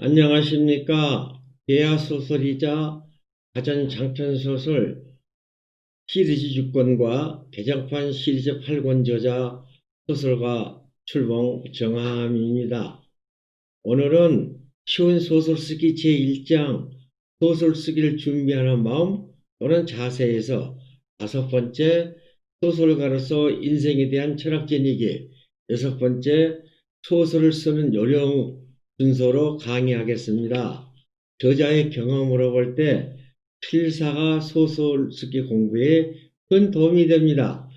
안녕하십니까. 대하소설이자 가전 장편소설 시리즈 6권과 개정판 시리즈 8권 저자 소설가 출봉 정함입니다. 오늘은 쉬운 소설 쓰기 제1장 소설 쓰기를 준비하는 마음 또는 자세에서 다섯 번째 소설가로서 인생에 대한 철학적이기 여섯 번째 소설을 쓰는 요령 순서로 강의하겠습니다. 저자의 경험으로 볼 때 필사가 소설 쓰기 공부에 큰 도움이 됩니다.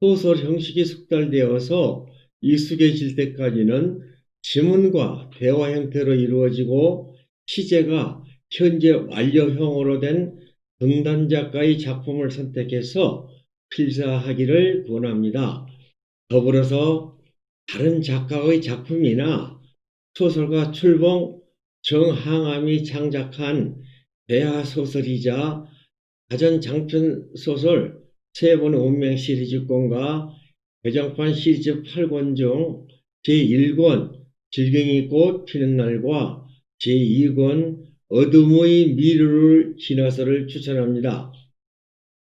소설 형식이 숙달되어서 익숙해질 때까지는 지문과 대화 형태로 이루어지고 시제가 현재 완료형으로 된 등단 작가의 작품을 선택해서 필사하기를 권합니다. 더불어서 다른 작가의 작품이나 소설가 출봉 정항암이 창작한 대하 소설이자 가전 장편 소설 세 번의 운명 시리즈권과 개정판 시리즈 8권 중 제1권 질경이 꽃 피는 날과 제2권 어둠의 미르를 지나서를 추천합니다.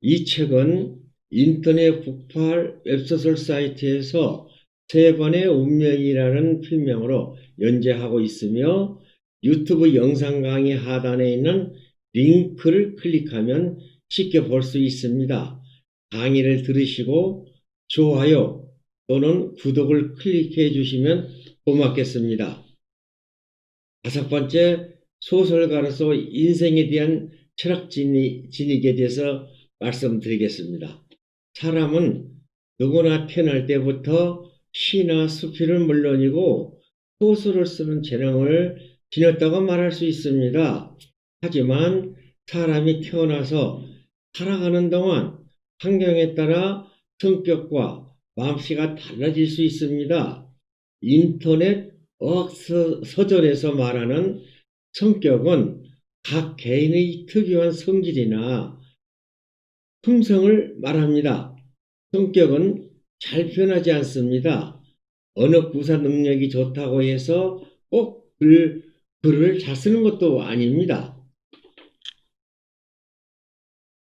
이 책은 인터넷 북팔 웹소설 사이트에서 세 번의 운명이라는 필명으로 연재하고 있으며 유튜브 영상 강의 하단에 있는 링크를 클릭하면 쉽게 볼 수 있습니다. 강의를 들으시고 좋아요 또는 구독을 클릭해 주시면 고맙겠습니다. 다섯 번째, 소설가로서 인생에 대한 철학 진익에 대해서 말씀드리겠습니다. 사람은 누구나 태어날 때부터 시나 수필은 물론이고 소설을 쓰는 재능을 지녔다고 말할 수 있습니다. 하지만 사람이 태어나서 살아가는 동안 환경에 따라 성격과 마음씨가 달라질 수 있습니다. 인터넷 어학 서점에서 말하는 성격은 각 개인의 특유한 성질이나 품성을 말합니다. 성격은 잘 표현하지 않습니다. 어느 구사 능력이 좋다고 해서 꼭 글, 글을 잘 쓰는 것도 아닙니다.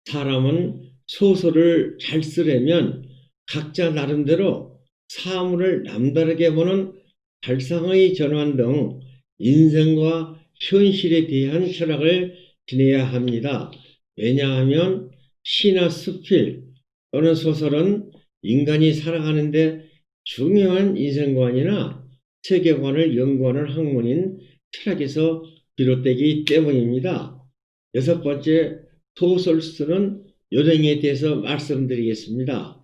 사람은 소설을 잘 쓰려면 각자 나름대로 사물을 남다르게 보는 발상의 전환 등 인생과 현실에 대한 철학을 지내야 합니다. 왜냐하면 시나 수필 또는 소설은 인간이 살아가는데 중요한 인생관이나 세계관을 연구하는 학문인 철학에서 비롯되기 때문입니다. 여섯 번째, 쓰는 요령에 대해서 말씀드리겠습니다.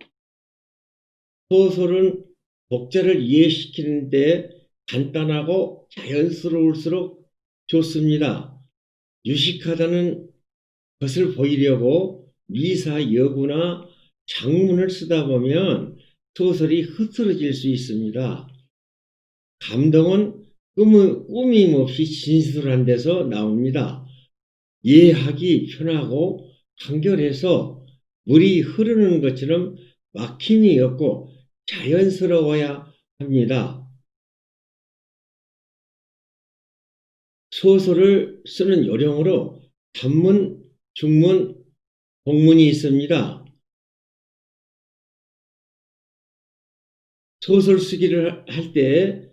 소설은 독자를 이해시키는데 간단하고 자연스러울수록 좋습니다. 유식하다는 것을 보이려고 미사, 여구나 장문을 쓰다 보면 소설이 흐트러질 수 있습니다. 감동은 꾸밈 없이 진솔한 데서 나옵니다. 이해하기 편하고 간결해서 물이 흐르는 것처럼 막힘이 없고 자연스러워야 합니다. 소설을 쓰는 요령으로 단문, 중문, 복문이 있습니다. 소설 쓰기를 할 때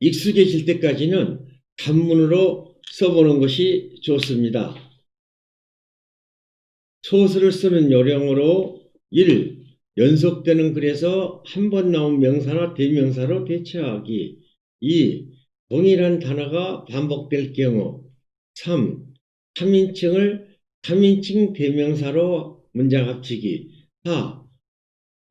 익숙해질 때까지는 단문으로 써보는 것이 좋습니다. 소설을 쓰는 요령으로 1. 연속되는 글에서 한 번 나온 명사나 대명사로 대체하기 2. 동일한 단어가 반복될 경우 3. 3인칭을 3인칭 대명사로 문장 합치기 4.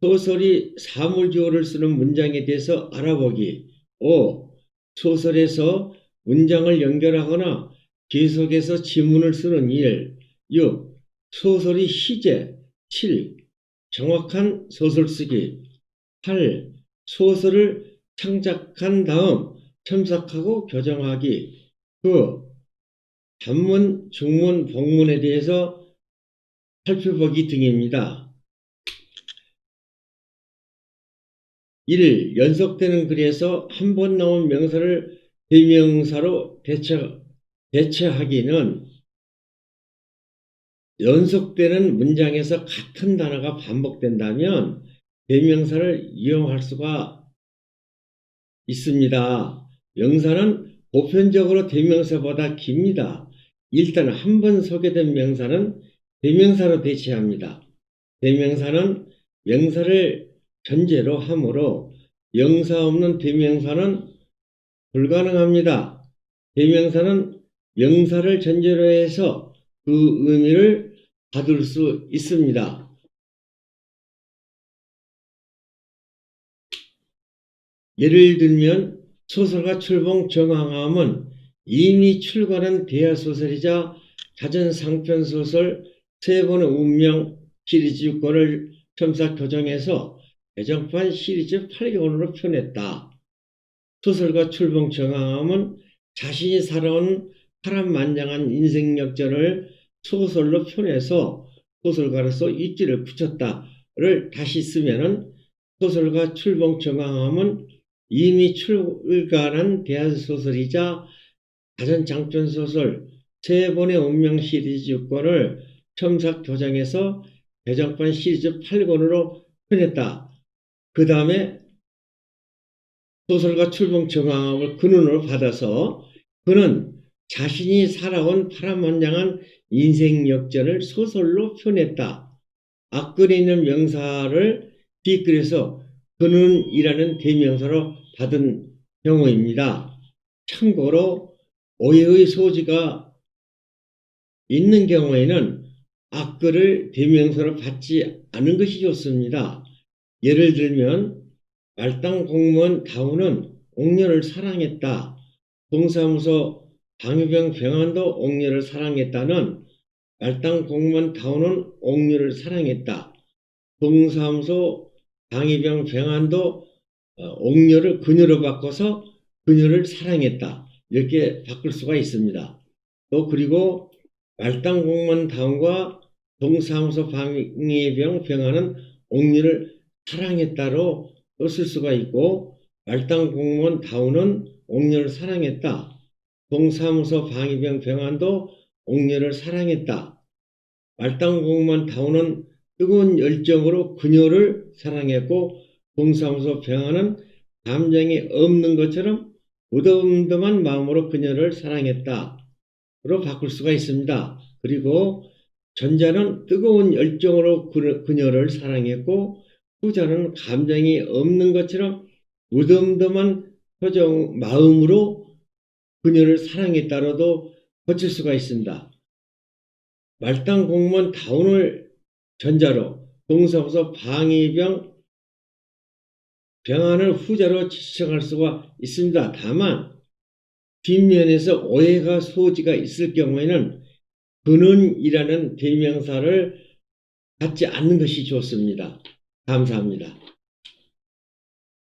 소설이 사물주어를 쓰는 문장에 대해서 알아보기 5. 소설에서 문장을 연결하거나 계속해서 지문을 쓰는 일 6. 소설이 시제 7. 정확한 소설 쓰기 8. 소설을 창작한 다음 첨삭하고 교정하기 9. 단문, 중문, 복문에 대해서 살펴보기 등입니다. 1. 연속되는 글에서 한 번 나온 명사를 대명사로 대체, 대체하기는 연속되는 문장에서 같은 단어가 반복된다면 대명사를 이용할 수가 있습니다. 명사는 보편적으로 대명사보다 깁니다. 일단 한 번 소개된 명사는 대명사로 대체합니다. 대명사는 명사를 전제로 하므로 명사 없는 대명사는 불가능합니다. 대명사는 명사를 전제로 해서 그 의미를 받을 수 있습니다. 예를 들면 소설가 출봉 정황함은 이미 출간한 대하소설이자 자전상편소설 세 번의 운명 시리즈권을 첨삭 교정해서 개정판 시리즈 8권으로 펴냈다. 소설가 출봉 정황함은 자신이 살아온 파란만장한 인생 역전을 소설로 펴내서 소설가로서 입지를 붙였다를 다시 쓰면은 소설가 출봉 정황함은 이미 출간한 대한소설이자 가전장편소설 세 번의 운명 시리즈권을 첨삭 교정해서 개정판 시리즈 8권으로 펴냈다. 그 다음에 소설가 출봉 정황을 근원으로 받아서 그는 자신이 살아온 파란만장한 인생 역전을 소설로 펴냈다. 앞글에 있는 명사를 뒷글에서 그는이라는 대명사로 받은 경우입니다. 참고로 오해의 소지가 있는 경우에는 앞글을 대명사로 받지 않은 것이 좋습니다. 예를 들면 말당 공무원 다우는 옥녀를 사랑했다. 동사무소 방위병 병한도 옥녀를 사랑했다는 말당 공무원 다우는 옥녀를 사랑했다. 동사무소 방위병 병한도 어, 옥녀를 그녀로 바꿔서 그녀를 사랑했다. 이렇게 바꿀 수가 있습니다. 또 그리고 말당 공무원 다운과 동사무소 방위병 병하는 옥녀를 사랑했다로 또쓸 수가 있고 말당 공무원 다운은 옥녀를 사랑했다. 동사무소 방위병 병한도 옥녀를 사랑했다. 말당 공무원 다운은 뜨거운 열정으로 그녀를 사랑했고 동사무소 병하는 감정이 없는 것처럼 무덤덤한 마음으로 그녀를 사랑했다. 로 바꿀 수가 있습니다. 그리고 전자는 뜨거운 열정으로 그- 그녀를 사랑했고 후자는 감정이 없는 것처럼 무덤덤한 표정, 마음으로 그녀를 사랑했다로도 고칠 수가 있습니다. 말당 공무원 다운을 전자로 동사무소 방위병 병안을 후자로 지칭할 수가 있습니다. 다만 뒷면에서 오해가 소지가 있을 경우에는 그는이라는 대명사를 갖지 않는 것이 좋습니다. 감사합니다.